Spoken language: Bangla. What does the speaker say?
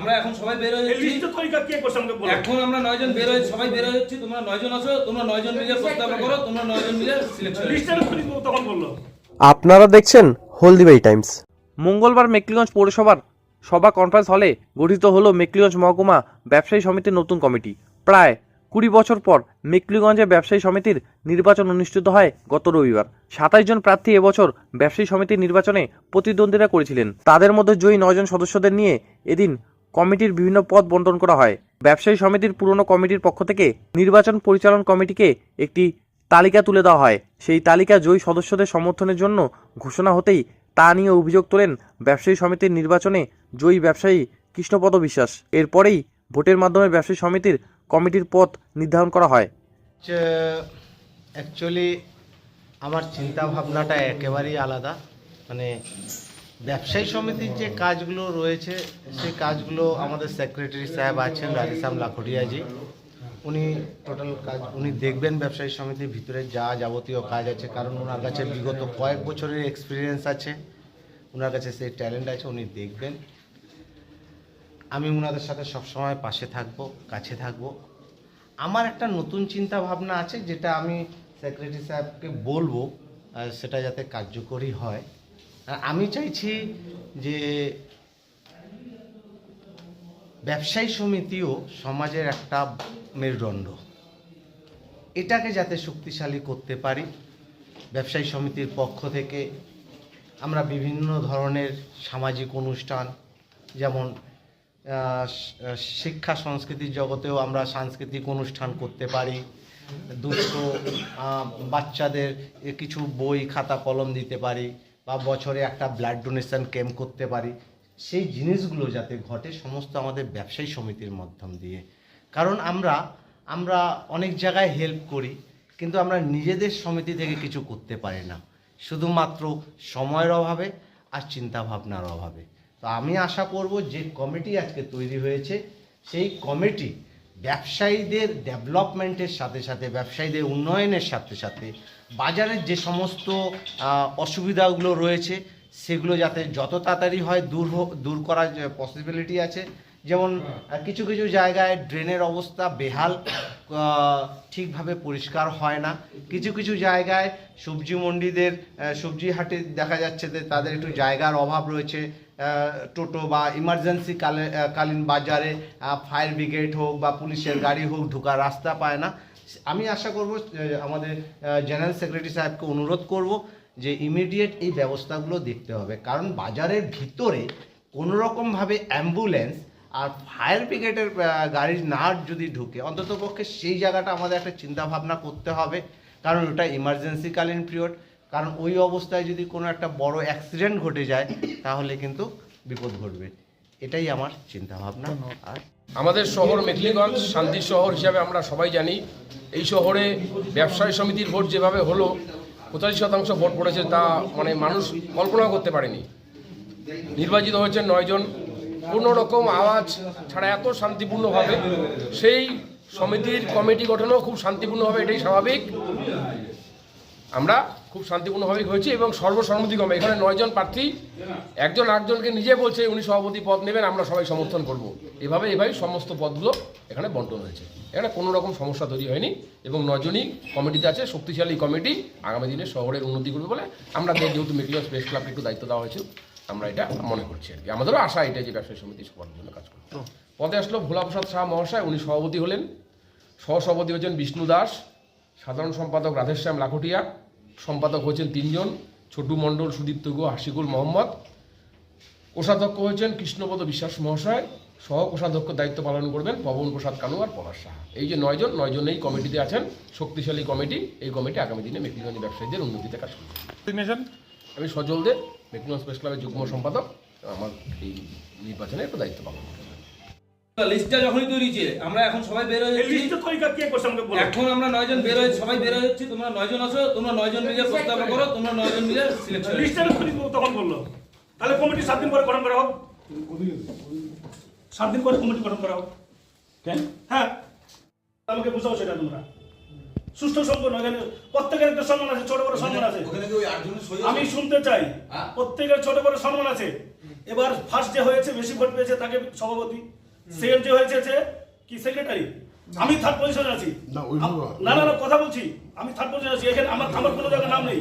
আমরা এখন সবাই বের হয়ে যাচ্ছি। এখন আমরা নয়জন বের হয়ে সবাই বের হয়ে যাচ্ছি। তোমরা নয়জন আছো তোমরা নয়জন মিলে প্রস্তাব করো তোমরা নয়জন মিলে সিলেকশন তখন বলল। আপনারা দেখছেন হলদিবাই টাইমস। মঙ্গলবার মেকলিগঞ্জ পৌরসভার সভা কনফারেন্স হলে গঠিত হলো মেকলিগঞ্জ মহকুমা ব্যবসায়ী সমিতির নতুন কমিটি। প্রায় কুড়ি বছর পর মেকলিগঞ্জে ব্যবসায়ী সমিতির নির্বাচন অনুষ্ঠিত হয় গত রবিবার। সাতাশ জন প্রার্থী এবছর ব্যবসায়ী সমিতির নির্বাচনে প্রতিদ্বন্দ্বিতা করেছিলেন। তাদের মধ্যে জয়ী নয়জন সদস্যদের নিয়ে এদিন কমিটির বিভিন্ন পদ বন্টন করা হয়। ব্যবসায়ী সমিতির পুরনো কমিটির পক্ষ থেকে নির্বাচন পরিচালন কমিটিকে একটি তালিকা তুলে দেওয়া হয়। সেই তালিকা জয়ী সদস্যদের সমর্থনের জন্য ঘোষণা হতেই তা নিয়ে অভিযোগ তোলেন ব্যবসায়ী সমিতির নির্বাচনে জয়ী ব্যবসায়ী কৃষ্ণপদ বিশ্বাস। এরপরেই ভোটের মাধ্যমে ব্যবসায়ী সমিতির কমিটির পথ নির্ধারণ করা হয়। অ্যাকচুয়ালি আমার চিন্তা ভাবনাটা একেবারেই আলাদা। মানে ব্যবসায়ী সমিতির যে কাজগুলো রয়েছে, সেই কাজগুলো আমাদের সেক্রেটারি সাহেব আছেন রাজেশ্যাম লাখুটিয়াজি উনি টোটাল কাজ, উনি দেখবেন ব্যবসায়ী সমিতির ভিতরে যা যাবতীয় কাজ আছে, কারণ ওনার কাছে বিগত কয়েক বছরের এক্সপিরিয়েন্স আছে ওনার কাছে সেই ট্যালেন্ট আছে, উনি দেখবেন। আমি ওনাদের সাথে সবসময় পাশে থাকব, কাছে থাকব। আমার একটা নতুন চিন্তা ভাবনা আছে, যেটা আমি সেক্রেটারি সাহেবকে বলব সেটা যাতে কার্যকরী হয়। আমি চাইছি যে ব্যবসায়ী সমিতিও সমাজের একটা মেরুদণ্ড। এটাকে যাতে শক্তিশালী করতে পারি ব্যবসায়ী সমিতির পক্ষ থেকে আমরা বিভিন্ন ধরনের সামাজিক অনুষ্ঠান যেমন শিক্ষা সংস্কৃতির জগতেও আমরা সাংস্কৃতিক অনুষ্ঠান করতে পারি। আহ, বাচ্চাদের কিছু বই খাতা কলম দিতে পারি। বা বছরে একটা ব্লাড ডোনেশন ক্যাম্প করতে পারি, সেই জিনিসগুলো যাতে ঘটে সমস্ত আমাদের ব্যবসায়ী সমিতির মাধ্যম দিয়ে। কারণ আমরা আমরা অনেক জায়গায় হেল্প করি, কিন্তু আমরা নিজেদের সমিতি থেকে কিছু করতে পারি না। শুধুমাত্র সময়ের অভাবে আর চিন্তা ভাবনার অভাবে। তো আমি আশা করব যে কমিটি আজকে তৈরি হয়েছে, সেই কমিটি ব্যবসায়ীদের ডেভেলপমেন্টের সাথে সাথে, ব্যবসায়ীদের উন্নয়নের সাথে সাথে, বাজারের যে সমস্ত অসুবিধাগুলো রয়েছে, সেগুলো যাতে যত তাড়াতাড়ি হয় দূর দূর করার পসিবিলিটি আছে। যেমন কিছু কিছু জায়গায় ড্রেনের অবস্থা বেহাল ঠিকভাবে পরিষ্কার হয় না। কিছু কিছু জায়গায় সবজি মন্ডিদের সবজি হাটে দেখা যাচ্ছে যে তাদের একটু জায়গার অভাব রয়েছে। টোটো বা ইমার্জেন্সি কালে কালীন বাজারে ফায়ার ব্রিগেড হোক বা পুলিশের গাড়ি হোক, ঢোকার রাস্তা পায় না। আমি আশা করব আমাদের জেনারেল সেক্রেটারি সাহেবকে অনুরোধ করব যে ইমিডিয়েট এই ব্যবস্থাগুলো দেখতে হবে। কারণ বাজারের ভিতরে কোনো রকমভাবে অ্যাম্বুলেন্স আর ফায়ার ব্রিগেডের গাড়ি না যদি ঢুকে, অন্ততপক্ষে সেই জায়গাটা আমাদের একটা চিন্তা ভাবনা করতে হবে। কারণ ওটা ইমার্জেন্সিকালীন পিরিয়ড কারণ ওই অবস্থায় যদি কোনো একটা বড় অ্যাক্সিডেন্ট ঘটে যায় তাহলে কিন্তু বিপদ ঘটবে। এটাই আমার চিন্তা ভাবনা আর আমাদের শহর মেখলিগঞ্জ শান্তির শহর হিসাবে আমরা সবাই জানি এই শহরে ব্যবসায়ী সমিতির ভোট যেভাবে হলো পঁচাশি শতাংশ ভোট পড়েছে তা মানে মানুষ কল্পনা করতে পারেনি। নির্বাচিত হয়েছে নয়জন কোনো রকম আওয়াজ ছাড়া এত শান্তিপূর্ণভাবে সেই সমিতির কমিটি গঠনও খুব শান্তিপূর্ণভাবে এটাই স্বাভাবিক। আমরা খুব শান্তিপূর্ণভাবে হয়েছি এবং সর্বসম্মতিক্রমে এখানে নয়জন প্রার্থী একজন একজনকে নিজে বলছে উনি সভাপতি পদ নেবেন আমরা সবাই সমর্থন করব। এভাবে এভাবেই সমস্ত পদগুলো এখানে বন্টন হয়েছে। এখানে কোনো রকম সমস্যা তৈরি হয়নি এবং নজনই কমিটিতে আছে শক্তিশালী কমিটি আগামী দিনে শহরের উন্নতি করবে বলে আমরা যেহেতু মেকলিয়াস প্রেস ক্লাবকে একটু দায়িত্ব দেওয়া হয়েছে আমরা এটা মনে করছি আর কি। আমাদেরও আশা এটা যে ব্যবসায়ী সমিতি সবার জন্য কাজ করবে। পদে আসলো ভোলাপ্রসাদ শাহ মহাশয় উনি সভাপতি হলেন। সহসভাপতি হচ্ছেন বিষ্ণু দাস। সাধারণ সম্পাদক রাধেশ্যাম লাখটিয়া সম্পাদক হয়েছেন তিনজন ছোটু মণ্ডল সুদীপ্ত গো হাসিকুল মোহাম্মদ। কোষাধ্যক্ষ হয়েছেন কৃষ্ণপদ বিশ্বাস মহাশয় সহ কোষাধ্যক্ষ দায়িত্ব পালন করবেন পবন প্রসাদ কানু আর পলাশ সাহা। এই যে নয়জন নয়জন এই কমিটিতে আছেন শক্তিশালী কমিটি এই কমিটি আগামী দিনে মেকলিগঞ্জ ব্যবসায়ীদের উন্নতিতে কাজ করবে। আমি সজল দে মেকলিগঞ্জ প্রেস ক্লাবের যুগ্ম সম্পাদক আমার এই নির্বাচনে একটু দায়িত্ব পালন করছি। লিস্টটা যখনই তৈরি হয়েছে আমরা এখন সবাই বের হয়ে যাচ্ছি। লিস্টের তালিকা কে করছে আমাকে বলো। এখন আমরা নয়জন বের হয়ে সবাই বের হয়ে যাচ্ছি তোমরা নয়জন আছো তোমরা নয়জন মিলে প্রস্তাব করো তোমরা নয়জন মিলে সিলেকশন লিস্টের তালিকা তখন বলল। তাহলে কমিটি সাত দিন পরে গঠন করা হোক। সাত দিন পরে কমিটি গঠন করা হোক। হ্যাঁ। আমাকে বুঝাও সেটা তোমরা। সুস্থ সম্পন্ন এখানে প্রত্যেকের একটা সম্মান আছে ছোট বড় সম্মান আছে। আমি শুনতে চাই। প্রত্যেকের ছোট বড় সম্মান আছে। এবার ফার্স্ট যে হয়েছে বেশি ভোট পেয়েছে তাকে সভাপতি। যে হয়েছে যে কি সেক্রেটারি আমি থার্ড পজিশনে আছি। না, না না না কথা বলছি। আমি থার্ড পজিশনে আছি। এখানে আমার আমার কোনো জায়গায় নাম নেই।